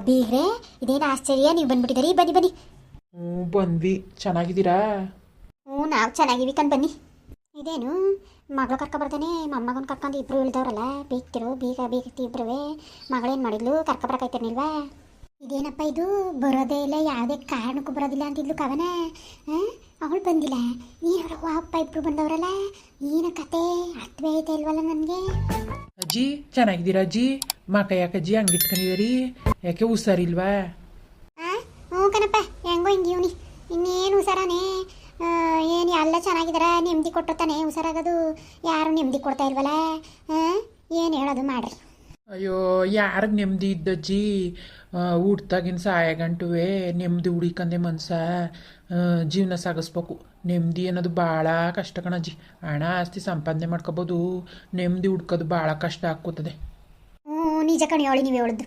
ಬೀಗ್ರೆ ಇದೇನು ಆಶ್ಚರ್ಯ? ನೀವು ಬಂದ್ಬಿಟ್ಟಿದ್ದೀರಿ? ಬನ್ನಿ ಬನ್ನಿ. ಹ್ಞೂ ಬಂದ್ವಿ. ಚೆನ್ನಾಗಿದ್ದೀರಾ? ಹ್ಞೂ ನಾವು ಚೆನ್ನಾಗಿವಿ ಕಣ್ ಬನ್ನಿ. ಇದೇನು? ಮಗಳು ಕರ್ಕೊ ಬರ್ತಾನೆ ಮೊಮ್ಮಗನ ಕರ್ಕೊಂಡು ಇಬ್ರು ಇಳ್ದವ್ರಲ್ಲ ಬೀಗ್ತಿರು ಬೀಗ ಬೀಗತಿ ಇಬ್ರುವೆ. ಮಗಳೇನು ಮಾಡಿದ್ಲು? ಕರ್ಕೊ ಇದೇನಪ್ಪ ಇದು? ಬರೋದೇ ಇಲ್ಲ ಯಾವುದೇ ಕಾರಣಕ್ಕೂ ಬರೋದಿಲ್ಲ ಅಂತಿದ್ಲು ಕವನ. ಅವಳು ಬಂದಿಲ್ಲ. ನೀನವ್ರವ್ವ ಅಪ್ಪ ಇಬ್ರು ಬಂದವರಲ್ಲ? ಏನ ಕತೆ ಅರ್ಥವೇ ಐತೆ ಇಲ್ವಲ್ಲ ನನಗೆ? ಅಜ್ಜಿ ಚೆನ್ನಾಗಿದ್ದೀರಾ ಅಜ್ಜಿ ಮಕ ಯಾಕೆ ಹಂಗ ಹಂಗಿಟ್ಕೊಂಡಿದ್ದೀರಿ ಯಾಕೆ ಹುಷಾರಿಲ್ವಾ ಹ್ಞೂ ಕಣಪ್ಪ ಹೆಂಗೋ ಹಿಂಗೆ ಇವನಿ. ಇನ್ನೇನು ಹುಷಾರಾನೆ? ಏನು ಎಲ್ಲ ಚೆನ್ನಾಗಿದಾರ? ನೆಮ್ಮದಿ ಕೊಟ್ಟಿರ್ತಾನೆ ಹುಷಾರಾಗೋದು. ಯಾರು ನೆಮ್ಮದಿ ಕೊಡ್ತಾ ಇಲ್ವಲ್ಲ? ಏನು ಹೇಳೋದು ಮಾಡ್ರಿ. ಅಯ್ಯೋ ಯಾರಿಗೆ ನೆಮ್ಮದಿ ಇದ್ದಜ್ಜಿ ಊಟದಾಗಿನ ಸಹಾಯ ಗಂಟುವೆ ನೆಮ್ಮದಿ ಹುಡಿಕಂದೆ ಮನ್ಸ ಜೀವನ ಸಾಗಿಸ್ಬೇಕು. ನೆಮ್ಮದಿ ಅನ್ನೋದು ಭಾಳ ಕಷ್ಟ ಕಣಜ್ಜಿ. ಹಣ ಆಸ್ತಿ ಸಂಪಾದನೆ ಮಾಡ್ಕೋಬೋದು. ನೆಮ್ಮದಿ ಹುಡ್ಕೋದು ಭಾಳ ಕಷ್ಟ ಆಗ್ಕೋತದೆ. ನಿಜ ಕಣಿ ಅವಳಿ ನೀವು ಹೇಳೋದು.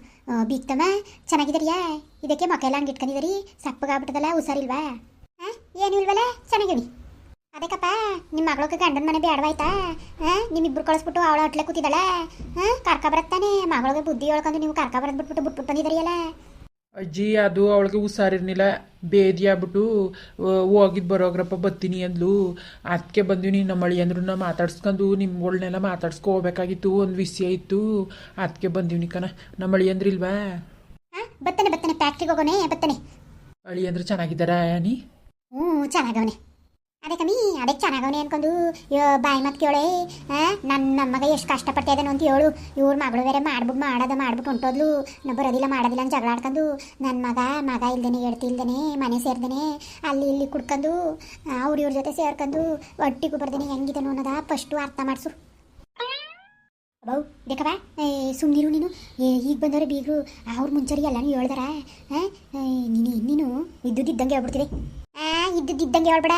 ಬೀಗ್ತಮ್ಮ ಚೆನ್ನಾಗಿದ್ದೀರಿಯಾ ಇದಕ್ಕೆ ಮಕ್ಕೆಲ್ಲ ಹಂಗೆ ಇಟ್ಕೊಂಡಿದ್ದೀರಿ ಸಪ್ಪಗಾಗ್ಬಿಟ್ಟದಲ್ಲ, ಹುಷಾರಿಲ್ವಾ? ಏನು ಇಲ್ವಲ್ಲ? ನಿಮ್ಮ ಮಗಳಿಗೆ ಗಂಡನ ಮನೆ ಬೇಡವಾಯ್ತಾ ಹಾಂ? ನಿಮ್ಮಿಬ್ರು ಕಳಿಸ್ಬಿಟ್ಟು ಅವಳ ಹೊಟ್ಲೆ ಕೂತಿದಳ? ಹಾಂ? ಕರ್ಕ ಬರತ್ತಾನೆ? ಮಗಳಿಗೆ ಬುದ್ಧಿ ಹೇಳ್ಕೊಂಡು ನೀವು ಕರ್ಕ ಬರದ್ ಬಿಟ್ಬಿಟ್ಟು ಬಿಟ್ಬಿಟ್ಟು ಬಂದಿದ್ದೀರಿಯಲ್ಲ ಅಜ್ಜಿ ಅದು ಅವಳಿಗೆ ಹುಷಾರಿರ್ನಿಲ್ಲ. ಬೇದಿ ಆಗ್ಬಿಟ್ಟು ಹೋಗಿದ್ದು ಬರೋಗ್ರಪ್ಪ ಬತ್ತೀನಿ ಅಂದ್ಲು. ಅದಕ್ಕೆ ಬಂದು ನಮ್ಮ ನಮ್ಮಳಿ ಅಂದ್ರು ನಾ ಮಾತಾಡ್ಸ್ಕೊಂಡು ನಿಮ್ಗಳನ್ನೆಲ್ಲ ಮಾತಾಡ್ಸ್ಕೊ ಹೋಗ್ಬೇಕಾಗಿತ್ತು ಒಂದು ವಿಷಯ ಇತ್ತು. ಅದಕ್ಕೆ ಬಂದೀವಿ ಕಣ. ನಮ್ಮಳಿ ಅಂದ್ರಿಲ್ವಾ? ಹಾಂ? ಬತ್ತನೆ ಬತ್ತಾನೆ ಫ್ಯಾಕ್ಟ್ರಿಗೆ ಹೋಗೋನೆ ಬತ್ತನೆ. ಅಳಿ ಅಂದ್ರೆ ಚೆನ್ನಾಗಿದ್ದಾರ ನೀ? ಹ್ಞೂ ಚೆನ್ನಾಗವನೆ. ಅದೇ ಕಮ್ಮಿ ಅದಕ್ಕೆ ಚೆನ್ನಾಗವನೇ ಅನ್ಕೊಂಡು ಬಾಯಿ ಮತ್ತೆ ಕೇಳೆ ನನ್ನ ನಮ್ಮ ಮಗ ಎಷ್ಟು ಕಷ್ಟಪಡ್ತಾ ಇದ್ದಾನು ಅಂತ ಹೇಳು. ಇವ್ರ ಮಗಳು ಬೇರೆ ಮಾಡ್ಬಿಟ್ಟು ಮಾಡೋದು ಮಾಡ್ಬಿಟ್ಟು ಹೊಂಟೋದ್ಲು ನಾ ಬರೋದಿಲ್ಲ, ಮಾಡೋದಿಲ್ಲ ಅಂತ ಜಗಳ ಆಡ್ಕೊಂಡು ನನ್ನ ಮಗ ಮಗ ಇಲ್ದೇನೆ ಹೇಳ್ತಿ ಇಲ್ದೇನೆ, ಮನೆ ಸೇರ್ದೇನೆ, ಅಲ್ಲಿ ಇಲ್ಲಿ ಕುಡ್ಕೊಂಡು ಅವ್ರ ಇವ್ರ ಜೊತೆ ಸೇರ್ಕೊಂಡು ಒಟ್ಟಿಗೂ ಬರ್ದೇನೆ ಹೆಂಗಿದನು ಅನ್ನೋದ ಫಸ್ಟು ಅರ್ಥ ಮಾಡಿಸು. ಬೌ ಬೇಕವ? ಸುಮ್ಮನಿರು ನೀನು. ಈಗ ಬಂದವ್ರೆ ಬೀಗರು. ಅವ್ರ ಮುಂಚರಿ ಎಲ್ಲನೂ ಹೇಳ್ದಾರ? ನೀನು ನೀನು ಇದ್ದುದಿದ್ದಂಗೆ ಹೇಳ್ಬಿಡ್ತೀವಿ ಆ ಇದ್ದುದಿದ್ದಂಗೆ ಹೇಳ್ಬೇಡ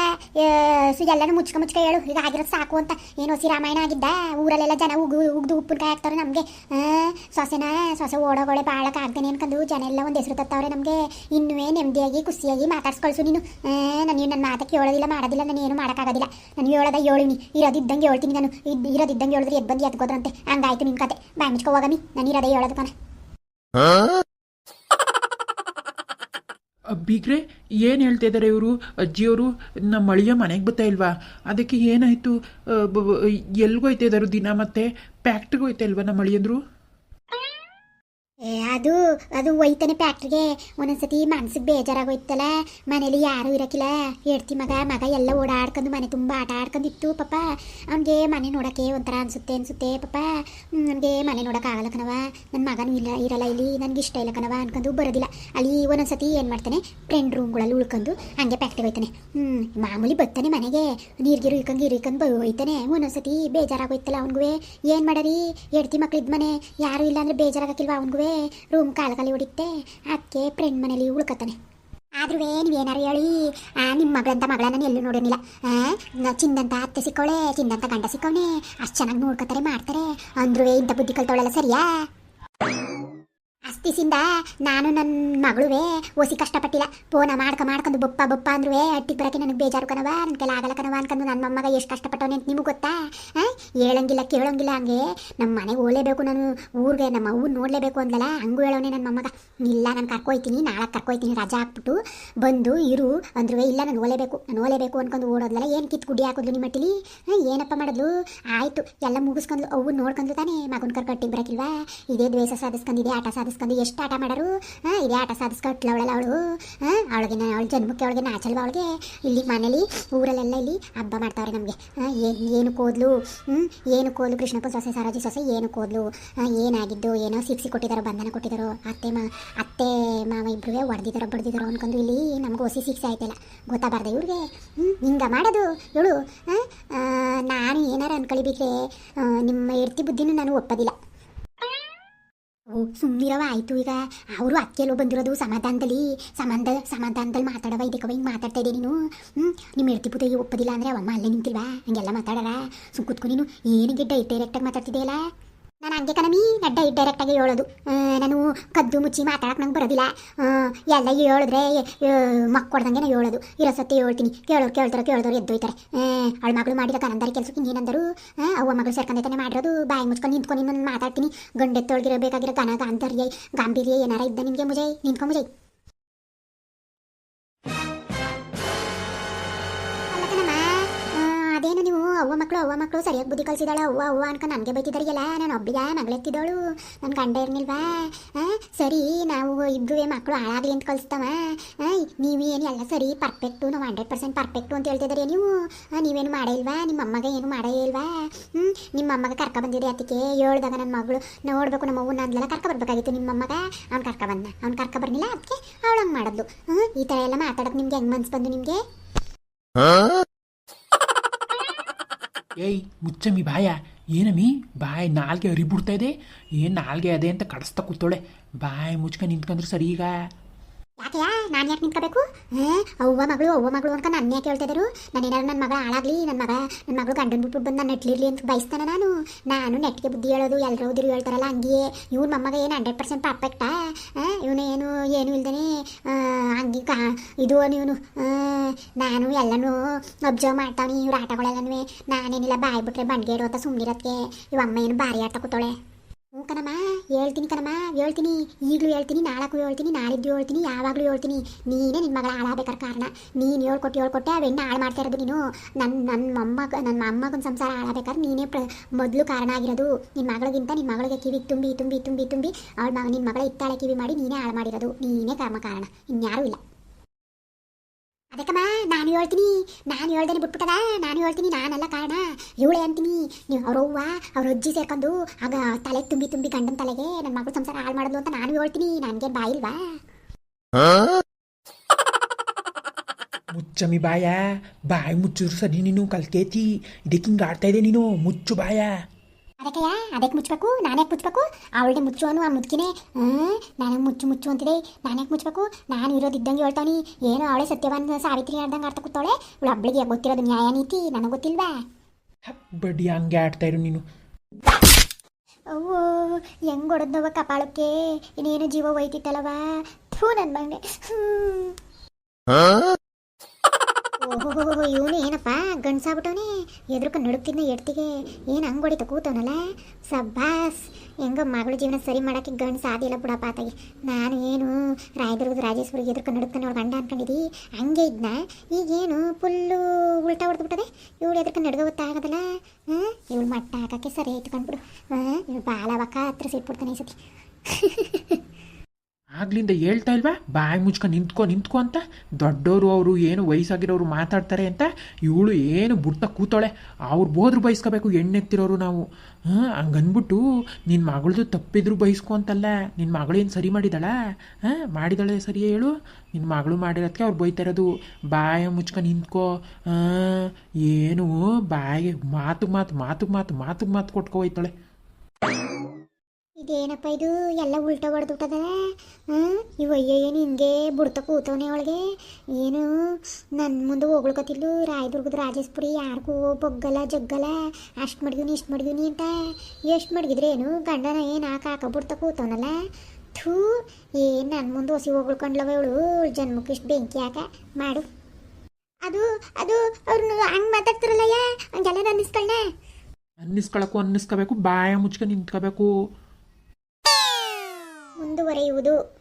ಸೊ, ಎಲ್ಲನೂ ಮುಚ್ಕ ಮುಚ್ಕ ಹೇಳು. ಈಗ ಆಗಿರೋದು ಸಾಕು ಅಂತ. ಏನೋ ಸಿ ರಾಮಾಯಣ ಆಗಿದ್ದ. ಊರಲ್ಲೆಲ್ಲ ಜನ ಉಗು, ಉಗ್ದು ಉಪ್ಪಿನಕಾಯಿ ಹಾಕ್ತಾರೆ ನಮಗೆ. ಸೊಸೆನ, ಸೊಸೆ ಓಡೋಗೋಳೆ ಬಾಳಕ್ಕೆ ಆಗ್ದೇನೆ ಅನ್ಕೊಂಡು ಜನ ಎಲ್ಲ ಒಂದು ಹೆಸರು ತತ್ತವ್ರೆ ನಮಗೆ. ಇನ್ನೂ ನೆಮ್ಮದಿಯಾಗಿ ಖುಷಿಯಾಗಿ ಮಾತಾಡ್ಸ್ಕೊಳ್ಸು ನೀನು. ನಾನು ನನ್ನ ಮಾತಕ್ಕೆ ಹೇಳೋದಿಲ್ಲ ಮಾಡೋದಿಲ್ಲ, ನಾನು ಏನು ಮಾಡೋಕ್ಕಾಗೋದಿಲ್ಲ. ನಾನು ಹೇಳೋದ ಹೇಳಿನಿ. ಇರೋದಿದ್ದಂಗೆ ಹೇಳ್ತೀನಿ ನಾನು. ಇರೋದಿದ್ದಂಗೆ ಹೇಳಿದ್ರೆ ಎದ್ ಬಂದು ಎದ್ಕೋದ್ರಂತೆ ಹಂಗಾಯ್ತು ನಿನ್ ಕತೆ. ಬಾಯ್ ಮುಚ್ಕೋ ಹೋಗಮಿ. ನಾನು ಇರೋದೇ ಹೇಳೋದು ಬೀಗ್ರೆ ಏನು ಹೇಳ್ತಾ ಇದ್ದಾರೆ ಇವರು ಅಜ್ಜಿಯವರು, ನಮ್ಮ ಮಳಿಯ ಮನೆಗೆ ಬರ್ತಾ ಇಲ್ವಾ? ಅದಕ್ಕೆ ಏನಾಯಿತು? ಎಲ್ಗೋಯ್ತಾ ಇದ್ದಾರೆ ದಿನ ಮತ್ತೆ? ಪ್ಯಾಕ್ಟ್ ಹೋಯ್ತಾ ಇಲ್ವಾ ನಮ್ಮ ಮಳಿಯಂದ್ರು ಏ, ಅದು ಅದು ಒಯ್ತಾನೆ ಫ್ಯಾಕ್ಟ್ರಿಗೆ ಒಂದೊಂದ್ಸತಿ ಮನ್ಸಿಗೆ ಬೇಜಾರಾಗೋಯ್ತಲ್ಲ. ಮನೇಲಿ ಯಾರೂ ಇರಕ್ಕಿಲ್ಲ ಹೇಳ್ತಿ ಮಗ ಮಗ ಎಲ್ಲ ಓಡಾಡ್ಕೊಂಡು ಮನೆ ತುಂಬ ಆಟ ಆಡ್ಕೊಂಡಿತ್ತು ಪಾಪ. ಅವನಿಗೆ ಮನೆ ನೋಡೋಕ್ಕೆ ಒಂಥರ ಅನ್ಸುತ್ತೆ ಅನ್ಸುತ್ತೆ ಪಾಪ. ನನಗೆ ಮನೆ ನೋಡೋಕ್ಕಾಗಲ್ಲ ಕಣವ ನನ್ನ ಮಗನೂ ಇಲ್ಲ, ಇರಲ್ಲ ಇಲ್ಲಿ. ನನಗೆ ಇಷ್ಟ ಇಲ್ಲ ಕಣವ ಅನ್ಕೊಂಡು ಬರೋದಿಲ್ಲ. ಅಲ್ಲಿ ಒಂದೊಂದ್ಸತಿ ಏನು ಮಾಡ್ತಾನೆ? ಫ್ರೆಂಡ್ ರೂಮ್ಗಳಲ್ಲಿ ಉಳ್ಕೊಂಡು ಹಂಗೆ ಫ್ಯಾಕ್ಟ್ರಿಗೆ ಹೋಯ್ತಾನೆ. ಹ್ಞೂ ಮಾಮೂಲಿ ಬರ್ತಾನೆ ಮನೆಗೆ. ನೀರ್ಗಿರು ಇಳ್ಕೊಂಡು ಇರಿಕೊಂಡು ಹೋಯ್ತಾನೆ. ಒಂದೊಂದ್ಸತಿ ಬೇಜಾರಾಗೋಯ್ತಲ್ಲ ಅವನಿಗೂ ಏನು ಮಾಡರಿ? ಹೆಡ್ತಿ ಮಕ್ಳಿದ್ ಮನೆ. ಯಾರೂ ಇಲ್ಲ ಅಂದರೆ ಬೇಜಾರಾಗಕ್ಕಿಲ್ವ ಅವನಿಗೂ ರೂಮ್ ಕಾಲದಲ್ಲಿ ಹೊಡಿತ್ತೆ. ಅದಕ್ಕೆ ಫ್ರೆಂಡ್ ಮನೇಲಿ ಉಳ್ಕೊತಾನೆ ಆದ್ರೂ ನೀವೇನಾರು ಹೇಳಿ ನಿಮ್ಮ ಮಗಳಂತ ಮಗಳನ್ನ ನಾನು ಎಲ್ಲೂ ಆ ಚಿಂದಂತ ಅತ್ತೆ ಸಿಕ್ಕವಳೆ ಚಿಂದಂತ ಗಂಡ ಸಿಕ್ಕವನೆ ಅಷ್ಟು ಚೆನ್ನಾಗಿ ನೋಡ್ಕೊತಾರೆ, ಮಾಡ್ತಾರೆ. ಅಂದ್ರೂ ಇಂಥ ಬುದ್ಧಿ ಕಲ್ತವಳೆಲ್ಲ ಸರಿಯಾ? ಅಸ್ತಿಸಿಂದ ನಾನು ನನ್ನ ಮಗಳುವೆ ಓಸಿ ಕಷ್ಟಪಟ್ಟಿಲ್ಲ. ಫೋನ ಮಾಡ್ಕ ಮಾಡ್ಕೊಂಡು ಬೊಪ್ಪ ಬೊಪ್ಪ ಅಂದ್ರೂ ಅಟ್ಟಿ ಬರಕ್ಕೆ ನನಗೆ ಬೇಜಾರು ಕನವಾ ನನ್ನ ಕೆಲ ಆಗಲ್ಲ ಕನವಾ ಅನ್ಕೊಂಡು ನನ್ನ ಮೊಮ್ಮಗ ಎಷ್ಟು ಕಷ್ಟಪಟ್ಟವನೆ ಅಂತ ನಿಮಗೆ ಗೊತ್ತಾ? ಹೇಳಂಗಿಲ್ಲ, ಕೇಳೋಂಗಿಲ್ಲ ಹಂಗೆ. ನಮ್ಮ ಮನೆಗೆ ಓಲೇಬೇಕು ನಾನು, ಊರಿಗೆ ನಮ್ಮ ಊರು ನೋಡಲೇಬೇಕು ಅಂದಲ್ಲ, ಹಂಗೂ ಹೇಳೋನೆ ನನ್ನ ಮೊಮ್ಮಗ. ಇಲ್ಲ, ನಾನು ಕರ್ಕೊಯ್ತೀನಿ ನಾಳೆ ಕರ್ಕೊಯ್ತೀನಿ, ರಜಾ ಹಾಕ್ಬಿಟ್ಟು ಬಂದು ಇರು ಅಂದ್ರೂ ಇಲ್ಲ, ನಾನು ಓಲೇಬೇಕು ನಾನು ಓಲೇಬೇಕು ಅನ್ಕೊಂಡು ಓಡೋದಲ್ಲ, ಏನು ಕಿತ್ತು ಗುಡಿ ಹಾಕೋದು ನಿಮ್ಮ ಮಟ್ಟಿಲಿ ಏನಪ್ಪ ಮಾಡಿದ್ಲು? ಆಯಿತು, ಎಲ್ಲ ಮುಗಿಸ್ಕೊಂಡ್ಲು ಅವು ನೋಡ್ಕೊಂಡ್ಲು ತಾನೇ, ಮಗನ ಕರ್ಕಟ್ಟಿಗೆ ಬರಕಿಲ್ವಾ? ಇದೇ ದ್ವೇಷ ಸಾಧಿಸ್ಕೊಂಡಿದೆ ಆಟ ಸಾಧಿಸ್ಕೊಂಡು ಎಷ್ಟು ಆಟ ಮಾಡರು? ಇದೇ ಆಟ ಸಾಧಿಸ್ಕೊಟ್ಲ ಅವಳಲ್ಲ ಅವಳು. ಅವಳಿಗೆ ಅವಳ ಜನ್ಮಕ್ಕೆ ಅವಳಿಗೆ ನಾಚಲ್ವ ಅವಳಿಗೆ? ಇಲ್ಲಿ ಮನೇಲಿ, ಊರಲ್ಲೆಲ್ಲ ಇಲ್ಲಿ ಹಬ್ಬ ಮಾಡ್ತಾವ್ರೆ ನಮಗೆ. ಏನು ಕೋದ್ಲು ಏನು ಕೋದ್ಲು ಕೃಷ್ಣಪ್ಪ ಸೊಸೆ, ಸಾರಾಜಿ ಸೊಸೆ ಏನು ಕೋದ್ಲು ಏನಾಗಿದ್ದು? ಏನೋ ಸಿಕ್ಸಿ ಕೊಟ್ಟಿದ್ದಾರೋ ಬಂಧನ ಕೊಟ್ಟಿದ್ದಾರೋ ಅತ್ತೆ ಮಾ, ಅತ್ತೆ ಮಾವ ಇಬ್ಬರಿಗೆ ಹೊಡೆದಿದ್ದಾರೋ ಬಡ್ದಿದ್ದಾರೋ ಅನ್ಕೊಂಡು ಇಲ್ಲಿ ನಮ್ಗೆ ಹೊಸಿ ಶಿಕ್ಷೆ ಆಯ್ತಲ್ಲ. ಗೊತ್ತಾಗಬಾರ್ದೆ ಇವ್ರಿಗೆ? ಹಿಂಗೆ ಮಾಡೋದು? ಇವಳು ನಾನು ಏನಾರು ಅನ್ಕೊಳಿಬಿಟ್ರೆ ನಿಮ್ಮ ಹೆಡ್ತಿ ಬುದ್ಧಿನೂ ನಾನು ಒಪ್ಪೋದಿಲ್ಲ. ಓ ಆಯ್ತು ಈಗ. ಅವರು ಅಕ್ಕೆಲ್ಲೋ ಬಂದಿರೋದು ಸಮಾಧಾನದಲ್ಲಿ. ಸಮಾಧಾನ ಸಮಾಧಾನದಲ್ಲಿ ಮಾತಾಡವ ಇದಕ್ಕವ ಹಿಂಗೆ ಮಾತಾಡ್ತಾ ಇದ್ದೆ ನೀನು. ಹ್ಞೂ ನಿಮ್ಮ ಹೆಡ್ತಿ ಪುತ್ತೆ ಒಪ್ಪದಿಲ್ಲ ಅಂದರೆ ಅವಮ್ಮ ಅಲ್ಲೇ ನಿಂತಿಲ್ವಾ? ಹಂಗೆಲ್ಲ ಮಾತಾಡಲ್ಲ. ಸುಮ್ ಕೂತ್ಕೊ ನೀನು. ಏನಿಗೆ ಡೈ ಡೈರೆಕ್ಟಾಗಿ ಮಾತಾಡ್ತಿದೆಯಲ್ಲ? ನಾನು ಹಂಗೆ ಕಣಮಿ ನಡ್ಡ ಡೈರೆಕ್ಟಾಗಿ ಹೇಳೋದು ನಾನು ಕದ್ದು ಮುಚ್ಚಿ ಮಾತಾಡಕ್ಕೆ ನಂಗೆ ಬರೋದಿಲ್ಲ. ಎಲ್ಲ ಹೇಳಿದ್ರೆ ಮಕ್ಕಳ್ದಂಗೆ ನಾನು ಹೇಳೋದು ಇರೋ ಸತಿ ಹೇಳ್ತೀನಿ ಕೇಳೋರು ಕೇಳ್ತಾರೆ ಕೇಳಿದವ್ರು ಎದ್ದೋಯ್ತಾರೆ. ಅವಳ ಮಗಳು ಮಾಡಿದ ಕನಂದಾರಿ ಕೆಲಸಕ್ಕೆ ಇನ್ನೇನಂದರು? ಅವ್ವ ಮಗಳು ಸೇರ್ಕೊಂಡೈತಾನೆ ಮಾಡಿರೋದು. ಬಾಯಿ ಮುಚ್ಕೊಂಡು ನಿಂತ್ಕೊಂಡು ನಾನು ಮಾತಾಡ್ತೀನಿ. ಗಂಡೆತ್ತೊಳಗಿರಬೇಕಾಗಿರೋ ಕನ ಗಾಂಧರ್ಯ, ಗಾಂಭೀರ್ಯ ಏನಾರ ಇದ್ದ ನಿಮಗೆ ಮುಜೈ? ನಿಂತ್ಕೊಂಡು ಮುಜೈ. ಅವ್ವ ಮಕ್ಕಳು ಸರಿಯಾಗಿ ಬುದ್ಧಿ ಕಲಿಸಿದಾಳ ಅವ್ವ ಅವ್ವ ಅನ್ಕ ನನಗೆ ಬೈತಿದ್ದಾರಿಯಲ್ಲ ನಾನು ಒಬ್ಳಿಗ ಮಗಳೆತ್ತಿದ್ದವಳು ನನ್ನ ಗಂಡ ಇರ್ನಿಲ್ವಾ ಸರಿ, ನಾವು ಇಬ್ಬರು ಮಕ್ಕಳು ಹಾಳಾಗ್ಲಿ ಅಂತ ಕಲಿಸ್ತಾವ. ನೀವು ಏನು ಎಲ್ಲ ಸರಿ ಪರ್ಫೆಕ್ಟು ನಾವು ಹಂಡ್ರೆಡ್ ಪರ್ಸೆಂಟ್ ಪರ್ಫೆಕ್ಟು ಅಂತ ಹೇಳ್ತಿದ್ದೀರಿ ನೀವು? ನೀವೇನು ಮಾಡೇ ಇಲ್ವಾ? ನಿಮ್ಮ ಅಮ್ಮಗ ಏನು ಮಾಡೇ ಇಲ್ವಾ? ನಿಮ್ಮ ಅಮ್ಮಗ ಕರ್ಕ ಬಂದಿರಿ ಅದಕ್ಕೆ ಹೇಳ್ದಾಗ ನನ್ನ ಮಗಳು, ನೋಡ್ಬೇಕು ನಮ್ಮ ಅವ್ವನ ಅಂದ್ಲೆಲ್ಲ ಕರ್ಕ ಬರ್ಬೇಕಾಗಿತ್ತು ನಿಮ್ಮ ಅಮ್ಮಗ. ಅವ್ನು ಕರ್ಕ ಬಂದ ಅವ್ನು ಕರ್ಕ ಬರ್ಲಿಲ್ಲ ಅದಕ್ಕೆ ಅವಳು ಹಂಗೆ ಮಾಡಿದ್ಲು ಈ ಥರ ಎಲ್ಲ ಮಾತಾಡೋಕೆ ನಿಮ್ಗೆ ಹೆಂಗೆ ಮನ್ಸು ಬಂದು ನಿಮಗೆ? ಏಯ್, ಮುಚ್ಚಮ್ಮಿ ಬಾಯ? ಏನಮ್ಮಿ? ಬಾಯ್ ನಾಲ್ಗೆ ಅರಿಬಿಡ್ತಾ ಇದೆ. ಏನು ನಾಲ್ಗೆ ಅದೇ ಅಂತ ಕಡಿಸ್ತಾ ಕೂತೋಳೆ. ಬಾಯ್ ಮುಚ್ಕೊಂಡು ನಿಂತ್ಕೊಂಡ್ರೆ ಸರಿ ಈಗ. ಯಾಕೆಯಾ ನಾನು ಯಾಕೆ ನಿಂತ್ಕೋಬೇಕು? ಅವ್ವ ಮಗಳು ಅವ್ವ ಮಗಳು ಅಂತ ನನ್ನ ಯಾಕೆ ಹೇಳ್ತಿದ್ರು ನಾನು ಏನಾದ್ರು ನನ್ನ ಮಗ ಹಾಳಾಗ್ಲಿ ನನ್ನ ಮಗ ನನ್ನ ಮಗಳು ಗಂಡನ ಬಿಟ್ಟು ಬಂದು ನಾನು ನೆಟ್ಲಿರ್ಲಿ ಅಂತ ಬಯಸ್ತಾನೆ ನಾನು. ನಾನು ನೆಟ್ಗೆ ಬುದ್ಧಿ ಹೇಳೋದು ಎಲ್ಲರೂ ಓದಿರು ಹೇಳ್ತಾರಲ್ಲ ಹಂಗೆಯೇ ಇವ್ನ ಮೊಮ್ಮಗ ಏನು ಹಂಡ್ರೆಡ್ ಪರ್ಸೆಂಟ್ ಪರ್ಫೆಕ್ಟಾ ಇವನು ಏನು ಏನು ಇಲ್ದೇ ಹಂಗೆ ಕಾ ಇದು ಇವನು ನಾನು ಎಲ್ಲನೂ ಅಬ್ಸರ್ವ್ ಮಾಡ್ತಾವೆ ಇವ್ರ ಆಟಗಳೆಲ್ಲನೂ. ನಾನೇನಿಲ್ಲ, ಬಾಯಿ ಬಿಟ್ರೆ ಬಂಡ್ಗೆ ಇರೋತ ಸುಮ್ಮನಿರೋದಕ್ಕೆ ಇವ ಅಮ್ಮ ಏನು ಭಾರಿ ಆಟ ಕೂತಾಳೆ ಹ್ಞೂ ಕಣಮ್ಮ, ಹೇಳ್ತೀನಿ ಕಣಮ್ಮ, ಹೇಳ್ತೀನಿ. ಈಗಲೂ ಹೇಳ್ತೀನಿ, ನಾಳಕ್ಕೂ ಹೇಳ್ತೀನಿ, ನಾಳಿದ್ದು ಹೇಳ್ತೀನಿ, ಯಾವಾಗಲೂ ಹೇಳ್ತೀನಿ. ನೀನೇ ನಿನ್ನ ಮಗಳ ಹಾಳಾಗಬೇಕಾದ ಕಾರಣ. ನೀನು ಹೇಳ್ಕೊಟ್ಟು, ಹೇಳ್ಕೊಟ್ಟೆ ಅವೆನ್ನ ಹಾಳು ಮಾಡ್ತಾ ಇರೋದು ನೀನು. ನನ್ನ ನನ್ನ ಮೊಮ್ಮಗ ನನ್ನ ಅಮ್ಮಗನ ಸಂಸಾರ ಹಾಳಾಗಬೇಕಾದ್ರೆ ನೀನೇ ಪ್ರ, ಮೊದಲು ಕಾರಣ ಆಗಿರೋದು. ನಿನ್ನ ಮಗಳಿಗಿಂತ ನಿನ್ನ ಮಗಳಿಗೆ ಕಿವಿ ತುಂಬಿ ತುಂಬಿ ತುಂಬಿ ತುಂಬಿ, ಅವಳ ಮಗ ನಿನ್ನ ಮಗಳ ಇತ್ತಾಳೆ ಕಿವಿ ಮಾಡಿ ನೀನೇ ಹಾಳು ಮಾಡಿರೋದು. ನೀನೇ ಕರ್ಮ ಕಾರಣ. ಇನ್ಯಾರೂ ಇಲ್ಲ. ಅದಕ್ಕಮ್ಮ, ನಾನು ಹೇಳ್ತೀನಿ, ನಾನು ಹೇಳ್ದೇನೆ ಬಿಟ್ಬಿಟ್ಟದ? ನಾನು ಹೇಳ್ತೀನಿ, ನಾನಲ್ಲ ಕಾರಣ. ಇವಳೆ ಅಂತೀನಿ. ನೀವು ಅವ್ರವ್ವ ಅವ್ರ ಅಜ್ಜಿ ಸೇರ್ಕೊಂಡು ಆಗ ತಲೆ ತುಂಬಿ ತುಂಬಿ ಗಂಡನ ತಲೆಗೆ ನನ್ನ ಮಗಳು ಸಂಸಾರ ಹಾಳು ಮಾಡೋದು ಅಂತ ನಾನು ಹೇಳ್ತೀನಿ. ನನಗೆ ಬಾಯಿಲ್ವಾ ಮುಚ್ಚಮಿ ಬಾಯ. ಬಾಯಿ ಮುಚ್ಚಿದ್ರು ಸರಿ ನೀನು, ಕಲ್ಕೇತಿ. ಇದಕ್ಕೆ ಹಿಂಗೆ ಆಡ್ತಾ ಇದೆ ನೀನು. ಮುಚ್ಚು ಬಾಯ. ಅದಕ್ಕೆಯ ಅದಕ್ಕೆ ಮುಚ್ಚಬೇಕು ನಾನೇ ಮುಚ್ಚಬೇಕು ಅವಳಿಗೆ ಮುಚ್ಚು ಅನ್ನು ಆ ಹ್ಞೂ ನನಗೆ ಮುಚ್ಚು ಮುಚ್ಚು ಅಂತಿದೆ. ನಾನೇ ಮುಚ್ಚಬೇಕು ನಾನು ಇರೋದಿದ್ದಂಗೆ ಹೇಳ್ತಾವನಿ ಏನು ಅವಳೆ ಸತ್ಯವಾದ ಸಾವಿತ್ರಿ ಆಡ್ದಂಗೆ ಅರ್ಥ ಕೂತಾಳೆ ಇವಳು ಹಬ್ಬಳಿಗೆ ಗೊತ್ತಿರೋದು ನ್ಯಾಯ ನೀತಿ ನನಗೆ ಗೊತ್ತಿಲ್ವಾ? ಬಡ್ಡಿ ಹಂಗೆ ಆಡ್ತಾ ಇರು ನೀನು. ಅವ್ವೋ ಹೆಂಗ್ ಹೊಡೆದವ ಕಪಾಳಕ್ಕೆ? ಇನ್ನೇನು ಜೀವ ಒಯ್ತಿತ್ತಲ್ಲವಾ ಥೂ ನನ್ನ ಮಗನೆ. ಓಹೋ ಇವನು ಏನಪ್ಪ? ಗಂಡ್ಸಾಬಿಟ್ಟವನೆ ಎದ್ರಕ ನಡುಕ್ತಿದ್ನ ಎಡ್ತಿಗೆ. ಏನು ಹಂಗೆ ಹೊಡಿತ ಕೂತವನಲ್ಲ? ಸಬ್ಬಾಸ್. ಹೆಂಗೋ ಮಗಳ ಜೀವನ ಸರಿ ಮಾಡೋಕ್ಕೆ ಗಂಡ್ಸ ಆದಿಲ್ಲ ಬಿಡಪ್ಪ ಆತಾಗಿ. ನಾನು ಏನು ರಾಯದುರ್ಗದ ರಾಜೇಶ್ವರಿ ಎದ್ರಕ ನಡುಕ್ತಾನೆ ಅವ್ರ ಗಂಡ ಅನ್ಕೊಂಡಿದ್ದಿ ಹಂಗೆ ಇದ್ನ? ಈಗೇನು ಫುಲ್ಲು ಉಲ್ಟಾ ಹೊಡೆದ್ಬಿಟ್ಟದೆ? ಇವಳು ಎದ್ರಕ ನಡ್ಗ ಗೊತ್ತಾಗೋದಲ್ಲ ಹಾಂ? ಇವಳು ಮಟ್ಟ ಹಾಕಕ್ಕೆ ಸರಿ ಆಯ್ತು ಕಂಡ್ಬಿಡು ಹಾಂ? ಇವಳು ಬಾಲವಕ್ಕ ಹತ್ರ ಸಿಟ್ಬಿಡ್ತಾನೆ ಈ ಸತಿ. ಆಗ್ಲಿಂದ ಹೇಳ್ತಾ ಇಲ್ವಾ? ಬಾಯಿ ಮುಚ್ಕೊ, ನಿಂತ್ಕೊ ನಿಂತ್ಕೊ ಅಂತ? ದೊಡ್ಡವರು ಅವರು ಏನು ವಯಸ್ಸಾಗಿರೋರು ಮಾತಾಡ್ತಾರೆ ಅಂತ? ಇವಳು ಏನು ಬುಡ್ತಾ ಕೂತಾಳೆ? ಅವ್ರು ಹೋದ್ರು ಬಯಸ್ಕೋಬೇಕು ಎಣ್ಣೆತ್ತಿರೋರು ನಾವು. ಹಾಂ, ಹಂಗನ್ಬಿಟ್ಟು ನಿನ್ನ ಮಗಳದು ತಪ್ಪಿದ್ರು ಬಯಸ್ಕೊ ಅಂತಲ್ಲ? ನಿನ್ನ ಮಗಳೇನು ಸರಿ ಮಾಡಿದಾಳ? ಹಾಂ, ಮಾಡಿದಾಳೆ ಸರಿ ಹೇಳು. ನಿನ್ನ ಮಗಳು ಮಾಡಿರೋದಕ್ಕೆ ಅವ್ರು ಬೈತಾ ಇರೋದು. ಬಾಯ ಮುಚ್ಕೊಂಡು ನಿಂತ್ಕೊ. ಏನು ಬಾಯಿಗೆ ಮಾತು ಮಾತು ಮಾತು ಮಾತು ಮಾತು ಮಾತು ಕೊಟ್ಕೋ ಹೋಯ್ತಾಳೆ. ಇದೇನಪ್ಪ ಇದು? ಎಲ್ಲ ಉಲ್ಟಾ ಹೊಡೆದ್ಬಿಟ್ಟದ? ಇವಯ್ಯ ಏನು ಹಿಂಗೆ ಬುಡ್ತ ಕೂತವನೆ ಅವಳಿಗೆ. ಏನು? ನನ್ನ ಮುಂದೆ ಹೋಗ್ಳ್ಕೊತಿದ್ಲು ರಾಯದುರ್ಗದ ರಾಜೇಶ್ಪುರಿ, ಯಾರಿಗೂ ಬೊಗ್ಗಲ್ಲ ಜಗ್ಗಲ್ಲ ಅಷ್ಟು ಮಡ್ಗಿನಿ ಇಷ್ಟು ಮಡ್ಗಿನಿ ಅಂತ. ಎಷ್ಟು ಮಡಗಿದ್ರೆ ಏನು? ಗಂಡನ ಏನು ಹಾಕ ಹಾಕ ಬುಡ್ತ ಕೂತವನಲ್ಲ? ಥೂ! ಏನು ನನ್ನ ಮುಂದೆ ಹೊಸಿ ಹೋಗ್ಳ್ಕೊಂಡ್ಲವ ಇವಳು. ಜನ್ಮಕ್ಕೆ ಇಷ್ಟು ಬೆಂಕಿ ಹಾಕ. ಮಾಡು. ಅದು ಅದು ಅವ್ರನ್ನ ಹಂಗೆ ಮಾತಾಡ್ತಾರಲ್ಲಯ್ಯ? ಹಂಗೆಲ್ಲ ಅನ್ನಿಸ್ಕೊಳ್ಳೆ ಅನ್ನಿಸ್ಕೊಳಕ್ಕೂ ಅನ್ನಿಸ್ಕೋಬೇಕು, ಬಾಯ ಮುಚ್ಕೊಂಡು ನಿಂತ್ಕೋಬೇಕು. ಮುಂದುವರೆಯುವುದು.